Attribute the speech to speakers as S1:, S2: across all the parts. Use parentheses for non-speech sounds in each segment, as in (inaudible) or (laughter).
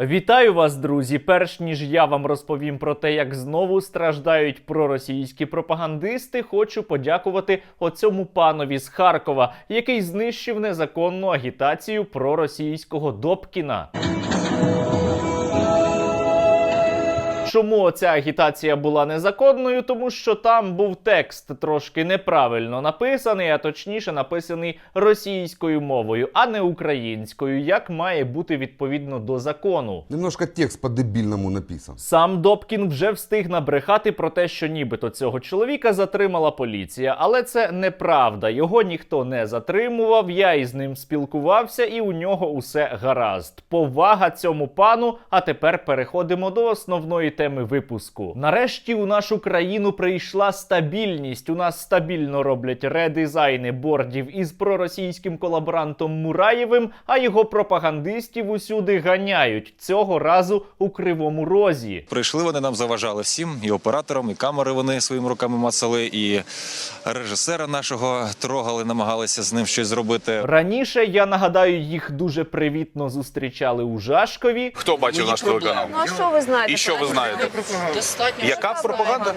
S1: Вітаю вас, друзі! Перш ніж я вам розповім про те, як знову страждають проросійські пропагандисти, хочу подякувати оцьому панові з Харкова, який знищив незаконну агітацію проросійського Добкіна. Чому ця агітація була незаконною? Тому що там був текст трошки неправильно написаний, а точніше написаний російською мовою, а не українською, як має бути відповідно до закону.
S2: Немножко текст по-дебильному написан.
S1: Сам Добкін вже встиг набрехати про те, що нібито цього чоловіка затримала поліція, але це неправда. Його ніхто не затримував. Я із ним спілкувався, і у нього усе гаразд. Повага цьому пану. А тепер переходимо до основної теми випуску. Нарешті у нашу країну прийшла стабільність. У нас стабільно роблять редизайни бордів із проросійським колаборантом Мураєвим, а його пропагандистів усюди ганяють цього разу у кривому розі.
S3: Прийшли вони нам заважали всім, і операторам, і камери вони своїми руками мацали, і режисера нашого трогали, намагалися з ним щось зробити.
S1: Раніше я нагадаю, їх дуже привітно зустрічали у Жашкові.
S4: Хто бачив наш телеканал?
S5: Ну а що ви знаєте?
S4: І що ви знаєте? Яка пропаганда?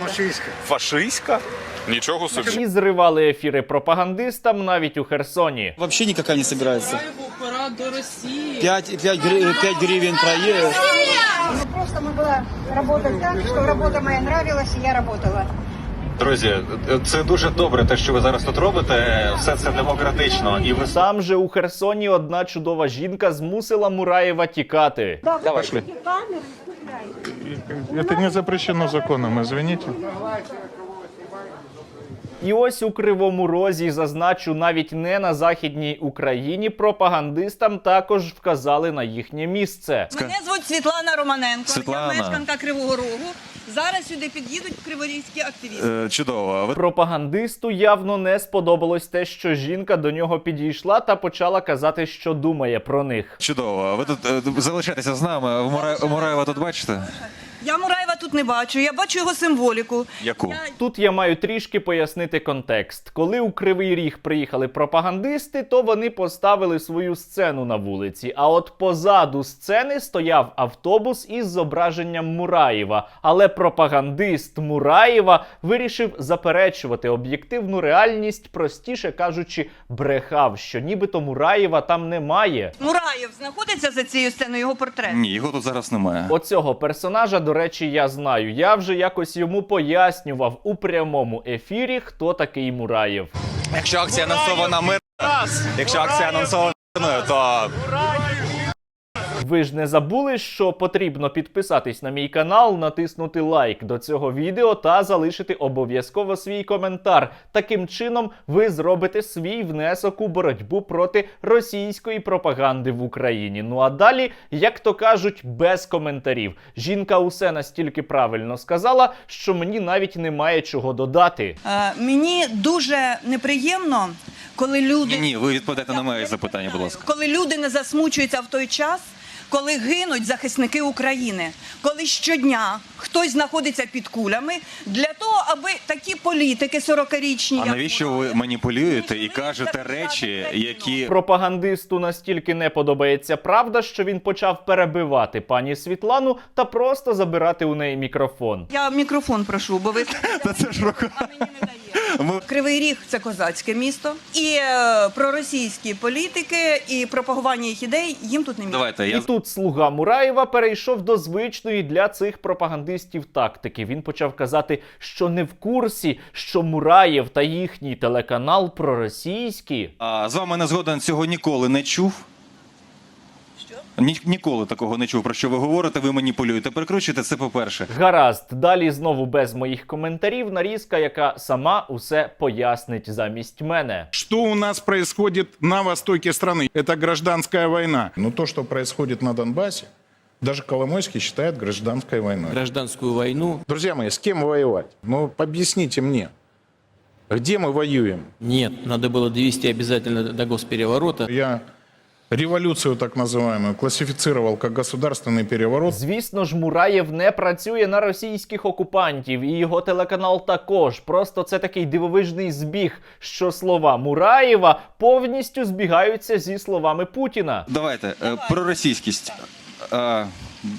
S4: Фашистська? Нічого собі.
S1: І зривали ефіри пропагандистам навіть у Херсоні.
S6: Вообще ніяка не збирається.
S7: П'ять до России.
S6: 5, 5, 5 гривен проезд.
S8: Ну, просто ми була работать так, що робота моя нравилась, і я работала.
S3: Друзі, це дуже добре, те, що ви зараз тут робите. Все це демократично, і ви
S1: Там же у Херсоні одна чудова жінка змусила Мураєва тікати.
S9: Это не запрещено законом, извините.
S1: І ось у кривому розі зазначу, навіть не на західній Україні пропагандистам також вказали на їхнє місце.
S7: Мене звуть Світлана Романенко.
S3: Світлана.
S7: Я мешканка Кривого Рогу. Зараз сюди під'їдуть криворізькі активісти.
S3: Е, чудово. Ви
S1: Пропагандисту явно не сподобалось те, що жінка до нього підійшла та почала казати, що думає про них.
S3: чудово. Ви тут е, залишайтеся з нами. Мура... Мураєва тут бачите?
S7: Тут не бачу. Я бачу його символіку.
S3: Яку?
S7: Я
S1: Тут я маю трішки пояснити контекст. Коли у Кривий Ріг приїхали пропагандисти, то вони поставили свою сцену на вулиці. А от позаду сцени стояв автобус із зображенням Мураєва. Але пропагандист Мураєва вирішив заперечувати об'єктивну реальність, простіше кажучи, брехав, що нібито Мураєва там немає.
S7: Мураєв знаходиться за цією сценою його портрет.
S3: Ні, його тут зараз немає.
S1: Оцього персонажа, до речі, я знаю. Я вже якось йому пояснював у прямому ефірі, хто такий Мураєв.
S3: Якщо акція анонсована мир, якщо акція анонсована мирною, то
S1: Ви ж не забули, що потрібно підписатись на мій канал, натиснути лайк до цього відео та залишити обов'язково свій коментар. Таким чином ви зробите свій внесок у боротьбу проти російської пропаганди в Україні. Ну а далі, як то кажуть, без коментарів. Жінка усе настільки правильно сказала, що мені навіть немає чого додати.
S7: Е, мені дуже неприємно, коли люди
S3: ні, ні, ви відповідаєте на моє запитання, будь ласка.
S7: коли люди не засмучуються в той час, коли гинуть захисники України, коли щодня хтось знаходиться під кулями для того, аби такі політики 40-річні,
S3: А навіщо ви маніпулюєте і кажете речі, які
S1: Пропагандисту настільки не подобається правда, що він почав перебивати пані Світлану та просто забирати у неї мікрофон.
S7: Я мікрофон прошу, бо ви (laughs)
S3: Та це ж рука.
S7: а мені не дає. Кривий Ріг це козацьке місто, і е, проросійські політики, і пропагування їх ідей їм тут не місце.
S3: давайте.
S1: І
S3: Я
S1: тут слуга Мураєва перейшов до звичної для цих пропагандистів тактики. Він почав казати, що не в курсі, що Мураєв та їхній телеканал проросійські.
S3: а, з вами не згоден цього ніколи не чув. Ні, ніколи такого не чув. Про що ви говорите? Ви маніпулюєте. Перекручуєте це по-перше.
S1: Гаразд, далі знову без моїх коментарів нарізка, яка сама усе пояснить замість мене.
S9: Что у нас происходит на востоке страны? Это гражданская война. Но то, что происходит на Донбассе, даже Коломойский считает гражданской войной.
S6: Гражданскую войну
S9: Друзья мои, с кем воевать? Ну, объясните мне. Где мы воюем?
S6: нет. Надо было довести обязательно до госпереворота.
S9: Я революцию так називаємо, классифицировал як государственний переворот.
S1: Звісно ж, Мураєв не працює на російських окупантів, і його телеканал також. Просто це такий дивовижний збіг, що слова Мураєва повністю збігаються зі словами Путіна.
S3: Давайте е, про російськість.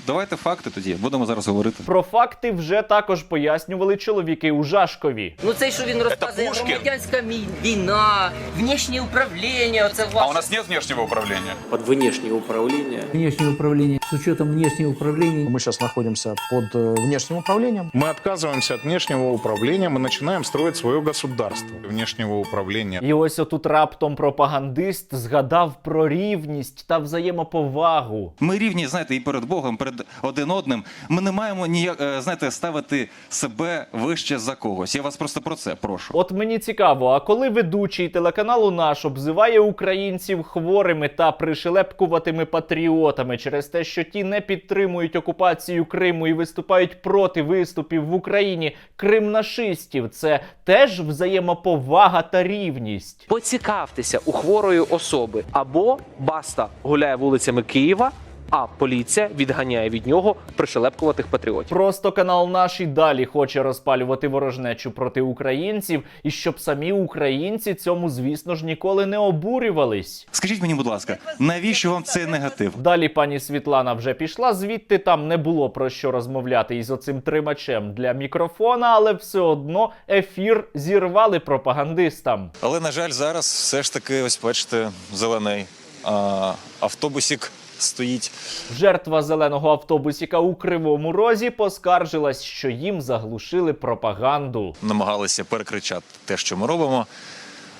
S3: Давайте факти тоді. Будемо зараз говорити.
S1: Про факти вже також пояснювали чоловіки у Жашкові.
S5: Ну це що він розказує
S4: Пушкін?
S5: громадянська мі- війна, внішнє управління. Оце
S4: А у нас є внешнего управління.
S6: Під внешнее управління.
S10: внешнее управление С учетом внешнего управления
S11: Мы сейчас находимся под э, внешним управлением.
S9: Мы отказываемся от внешнего управления, мы начинаем строить свое государство внешнего управления.
S1: І ось отут раптом пропагандист згадав про рівність та взаємоповагу.
S3: Ми рівні, знаєте, і перед Богом, перед один одним. Ми не маємо ніяк, е, знаєте, ставити себе вище за когось. Я вас просто про це прошу.
S1: От мені цікаво, а коли ведучий телеканалу наш обзиває українців хворими та пришелепкуватими патріотами через те, що ті не підтримують окупацію Криму і виступають проти виступів в Україні кримнашистів, це теж взаємоповага та рівність.
S12: Поцікавтеся у хворої особи або баста гуляє вулицями Києва, а поліція відганяє від нього пришелепкуватих патріотів.
S1: Просто канал наш і далі хоче розпалювати ворожнечу проти українців, і щоб самі українці цьому, звісно ж, ніколи не обурювались.
S3: Скажіть мені, будь ласка, навіщо вам цей негатив?
S1: Далі пані Світлана вже пішла звідти. Там не було про що розмовляти із оцим тримачем для мікрофона, але все одно ефір зірвали пропагандистам.
S3: Але на жаль, зараз все ж таки, ось бачите, зелений а, автобусік стоїть.
S1: Жертва зеленого автобусіка у кривому розі поскаржилась, що їм заглушили пропаганду.
S3: Намагалися перекричати те, що ми робимо.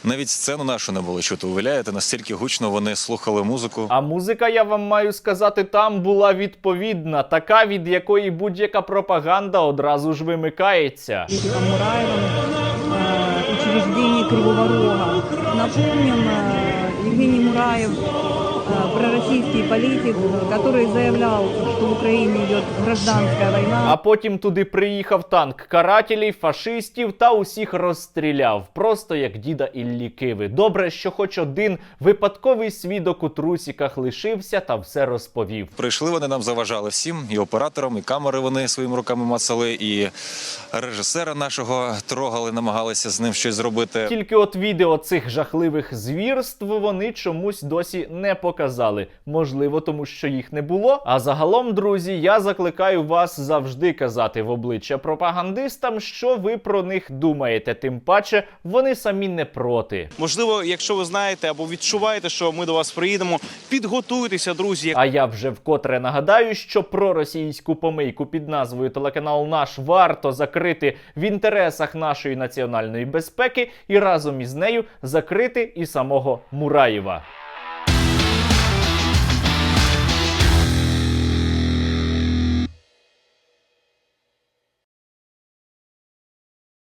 S3: Навіть сцену нашу не було чути. Уявляєте, настільки гучно вони слухали музику.
S1: А музика, я вам маю сказати, там була відповідна, така від якої будь-яка пропаганда одразу ж вимикається.
S8: Мураевым учреждение Кривого Рога. Напомним, э, Евгений Э, пророссийский политик, который заявлял, что в Украине идет гражданская война.
S1: А потім туди приїхав танк карателів, фашистів та усіх розстріляв, просто як діда Іллі Киви. Добре, що хоч один випадковий свідок у трусіках лишився та все розповів.
S3: Прийшли вони нам заважали всім, і операторам, і камери вони своїми руками мацали, і режисера нашого трогали, намагалися з ним щось зробити.
S1: Тільки от відео цих жахливих звірств вони чомусь досі не показали. Можливо, тому що їх не було. А загалом, друзі, я закликаю вас завжди казати в обличчя пропагандистам, що ви про них думаєте. Тим паче вони самі не проти.
S11: Можливо, якщо ви знаєте або відчуваєте, що ми до вас приїдемо, підготуйтеся, друзі.
S1: А я вже вкотре нагадаю, що про російську помийку під назвою Телеканал Наш варто закрити в інтересах нашої національної безпеки і разом із нею закрити і самого Мураєва.